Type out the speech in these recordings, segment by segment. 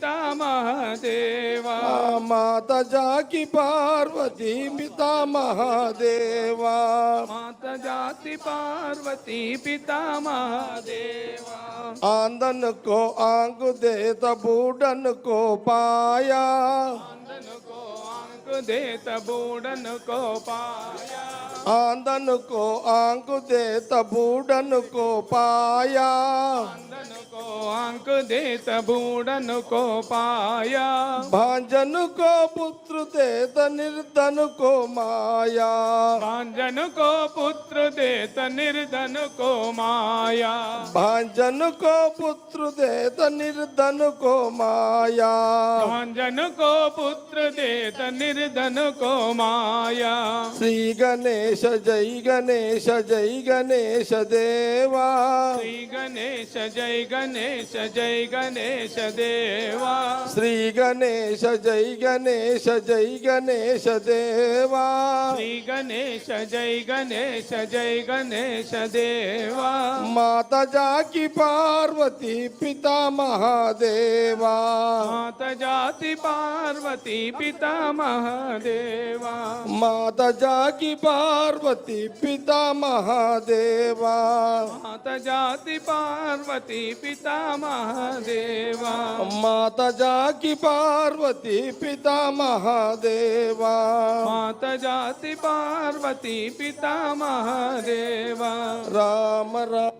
पिता महादेवा। माता जाकी पार्वती पिता महादेवा। माता जाति पार्वती पिता महादेवा। आंदन को आंग दे तबूडन को पाया। आंदन को आंग दे तबूडन को पाया। आंदन को आंक दे तबूडन को पाया आंदन को आंक दे तबूडन को पाया भांजन को पुत्र दे निर्धन को माया भांजन को पुत्र दे निर्धन को माया भांजन को पुत्र दे निर्धन को माया भांजन को पुत्र दे निर्धन को माया श्री गणेश गणेश जय गणेश जय गणेश देवा। श्री गणेश जय गणेश जय गणेश देवा। श्री गणेश जय गणेश जय गणेश देवा। श्री गणेश जय गणेश जय गणेश देवा। माता जाकी पार्वती पिता महादेवा। माता जाति पार्वती पिता महादेवा। माता जाकी पार्वती पार्वती पिता महादेवा। माता जाति पार्वती पिता महादेवा। माता जाति पार्वती पिता महादेवा। माता जाति पार्वती पिता महादेवा। राम राम।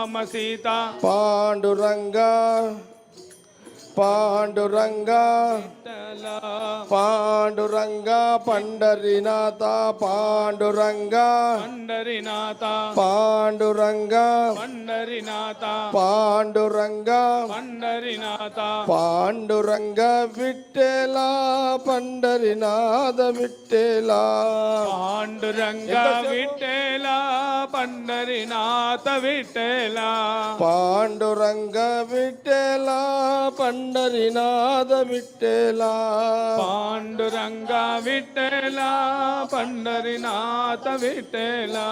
రామ సీత పాండురంగా పాండురంగా. పాండురంగ పండరినాథ పాండురంగ పండరినాథ పాండురంగ పండరినాథ పాండురంగ పండరినాథ పాండురంగ విట్టేలా పండరినాథ విట్టేలా పాండురంగ విఠేల పండరినాథ విఠేల పాండురంగ విట్టేలా పండరినాథ విట్టేలా विठ्ठला पांडुरंगा विठ्ठला पंढरीनाथ विठ्ठला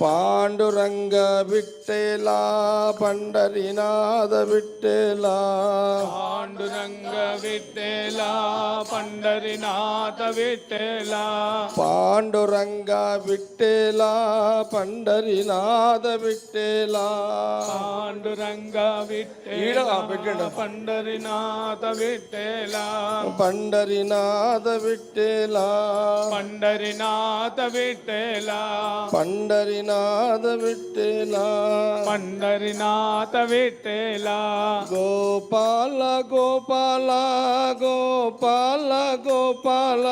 पांडुरंग विठ्ठला पंढरीनाथ विठ्ठला पांडुरंग विठ्ठला पंढरीनाथ विठ्ठला पांडुरंग विठ्ठला पंढरीनाथ विठ्ठला पांडुरंग विठ्ठला पंढरीनाथ विठ्ठला பண்டரிநாத விட்டேலா பண்டரிநாத விட்டேலா பண்டரிநாத விட்டேலா பண்டரிநாத விட்டேலா கோபால கோபால கோபால கோபால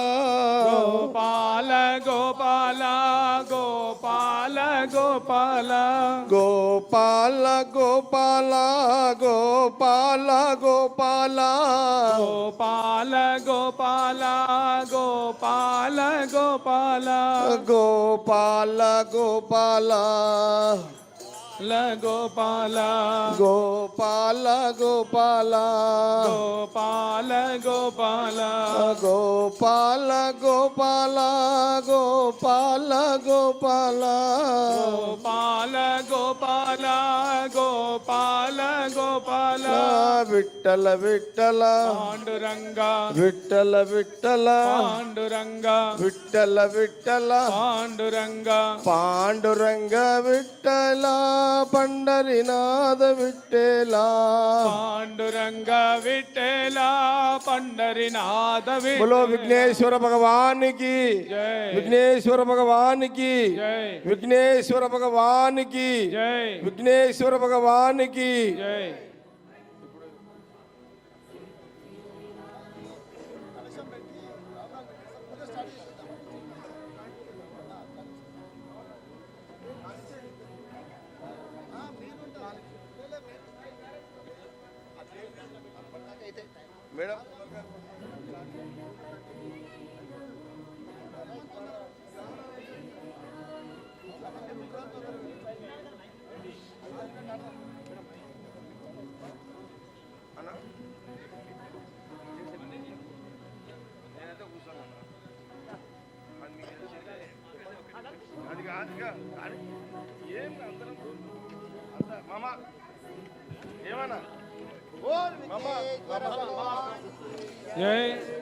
கோபால கோபாலா गोपाल गोपाल। गोपाल गोपाल गोपाल गोपाल। गोपाल गोपाल गोपाल गोपाल। गोपाल गोपाल। గోపాల ల గోపాల గోపాల గోపాల గోపాల గోపాల గోపాల గోపాల గోపాల గోపాల గోపాల గోపాల గోపాల గోపాల విట్టల విట్టల పాండురంగ విట్టల విట్టల పాండురంగ విట్టల విట్టల పాండురంగ పాండురంగ విట్టల పండరినాథ విట్టేలా పాండురంగ విఠల పండరినాథ బోలో విఠల విఘ్నేశ్వర భగవానికి విఘ్నేశ్వర భగవానికి జై. విఘ్నేశ్వర భగవానికి విఘ్నేశ్వర భగవానికి జై మేడం అది కాదుగా ఏం అందరం అంత మామ ఏమన్నా? Yeah.